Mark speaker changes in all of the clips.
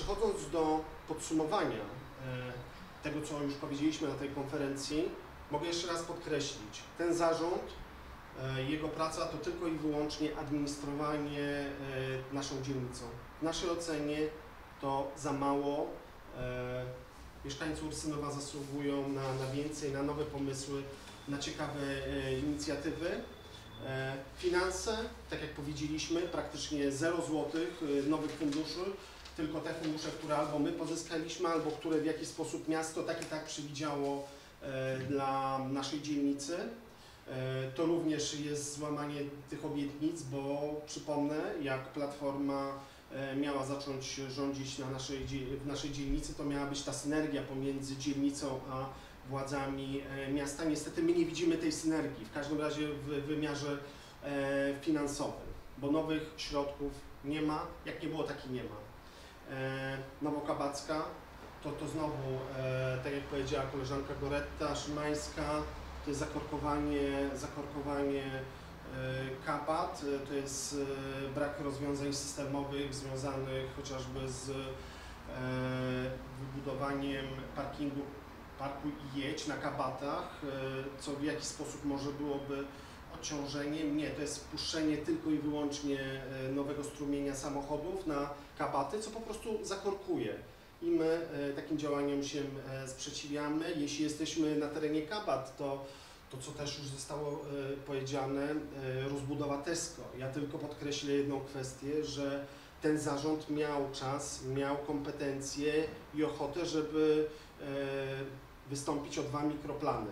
Speaker 1: Przechodząc do podsumowania tego, co już powiedzieliśmy na tej konferencji, mogę jeszcze raz podkreślić, ten zarząd, jego praca to tylko i wyłącznie administrowanie naszą dzielnicą. W naszej ocenie to za mało. Mieszkańcy Ursynowa zasługują na, na więcej, na nowe pomysły, na ciekawe inicjatywy. E, finanse, tak jak powiedzieliśmy, praktycznie 0 złotych e, nowych funduszy, tylko te fundusze, które albo my pozyskaliśmy, albo które w jakiś sposób miasto tak i tak przewidziało e, dla naszej dzielnicy. To również jest złamanie tych obietnic, bo przypomnę, jak Platforma miała zacząć rządzić na naszej, w naszej dzielnicy, to miała być ta synergia pomiędzy dzielnicą a władzami e, miasta. Niestety my nie widzimy tej synergii, w każdym razie w wymiarze e, finansowym, bo nowych środków nie ma, jak nie było, tak i nie ma. E, Nowokabacka to, to znowu, tak jak powiedziała koleżanka Goretta Szymańska, to jest zakorkowanie, zakorkowanie kapat, to jest brak rozwiązań systemowych związanych chociażby z wybudowaniem parkingu parkuj i jedź na kabatach, e, co w jakiś sposób może byłoby odciążeniem. Nie, to jest spuszczenie tylko i wyłącznie e, nowego strumienia samochodów na kabaty, co po prostu zakorkuje. I my e, takim działaniom się sprzeciwiamy. Jeśli jesteśmy na terenie kabat, to to, co też już zostało powiedziane, rozbudowa Tesco. Ja tylko podkreślę jedną kwestię, że ten zarząd miał czas, miał kompetencje i ochotę, żeby wystąpić o dwa mikroplany.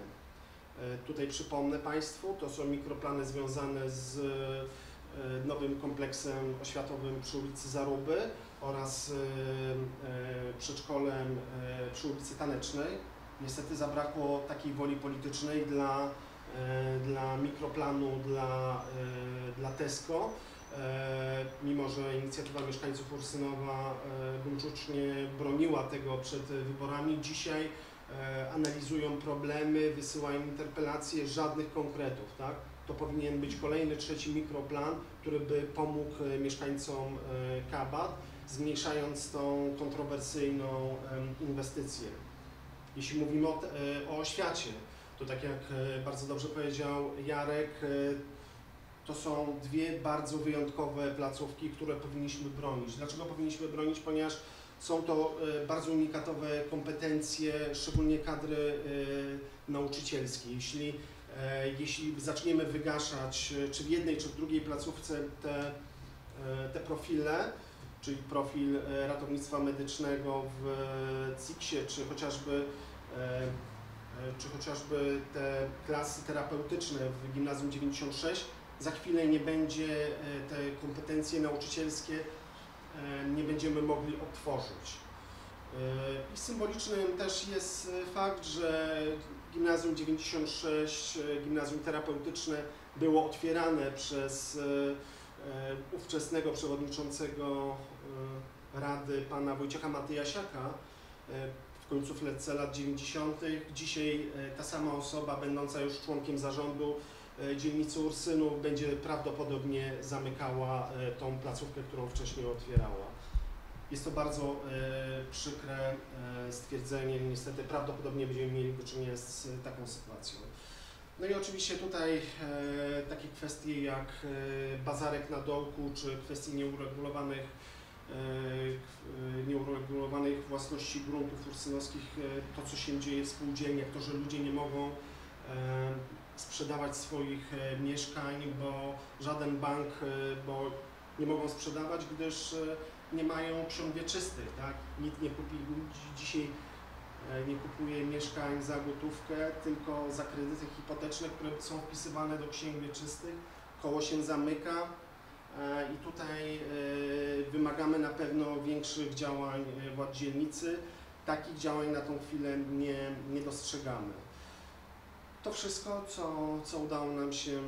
Speaker 1: E, tutaj przypomnę Państwu, to są mikroplany związane z e, nowym kompleksem oświatowym przy ulicy Zaruby oraz e, przedszkolem przy ulicy Tanecznej. Niestety zabrakło takiej woli politycznej dla, dla mikroplanu dla, dla Tesco, mimo że inicjatywa mieszkańców Ursynowa buńczucznie broniła tego przed wyborami. Dzisiaj analizują problemy, wysyłają interpelacje, żadnych konkretów, tak? To powinien być kolejny, trzeci mikroplan, który by pomógł e, mieszkańcom e, Kabat, zmniejszając tą kontrowersyjną inwestycję. Jeśli mówimy o, o oświacie, to tak jak bardzo dobrze powiedział Jarek, to są dwie bardzo wyjątkowe placówki, które powinniśmy bronić. Dlaczego powinniśmy bronić? Ponieważ są to e, bardzo unikatowe kompetencje, szczególnie kadry e, nauczycielskiej. Jeśli, e, jeśli zaczniemy wygaszać, czy w jednej, czy w drugiej placówce te, te profile, czyli profil ratownictwa medycznego w CIKS-ie, czy chociażby, czy chociażby te klasy terapeutyczne w Gimnazjum 96, za chwilę nie będzie te kompetencje nauczycielskie będziemy mogli otworzyć. E, I symbolicznym też jest fakt, że Gimnazjum 96, e, gimnazjum terapeutyczne było otwierane przez ówczesnego przewodniczącego Rady, pana Wojciecha Matyjasiaka w końcówce lat 90. Dzisiaj ta sama osoba, będąca już członkiem zarządu, E, dzielnicy Ursynów będzie prawdopodobnie zamykała e, tą placówkę, którą wcześniej otwierała. Jest to bardzo e, przykre stwierdzenie, niestety prawdopodobnie będziemy mieli do czynienia z taką sytuacją. No i oczywiście tutaj takie kwestie jak bazarek na dołku, czy kwestie nieuregulowanych, nieuregulowanych własności gruntów ursynowskich, to co się dzieje w spółdzielniach, to, że ludzie nie mogą sprzedawać swoich e, mieszkań, bo żaden bank, e, bo nie mogą sprzedawać, gdyż e, nie mają ksiąg wieczystych, tak? Nikt nie kupi, dzisiaj nie kupuje mieszkań za gotówkę, tylko za kredyty hipoteczne, które są wpisywane do księg wieczystych. Koło się zamyka i tutaj wymagamy na pewno większych działań władz dzielnicy. Takich działań na tą chwilę nie, nie dostrzegamy. To wszystko, co, co udało nam się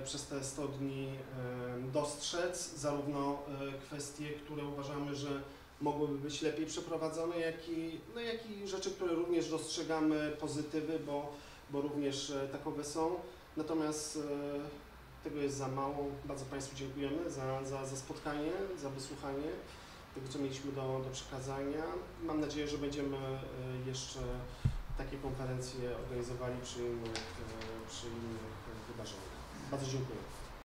Speaker 1: e, przez te 100 dni e, dostrzec, zarówno e, kwestie, które uważamy, że mogłyby być lepiej przeprowadzone, jak i, no, jak i rzeczy, które również dostrzegamy pozytywy, bo, bo również takowe są. Natomiast tego jest za mało. Bardzo Państwu dziękujemy za, za, za spotkanie, za wysłuchanie. tego, co mieliśmy do, do przekazania. Mam nadzieję, że będziemy jeszcze takie konferencje organizowali przy innych, e, przy innych wydarzeniach. Bardzo dziękuję.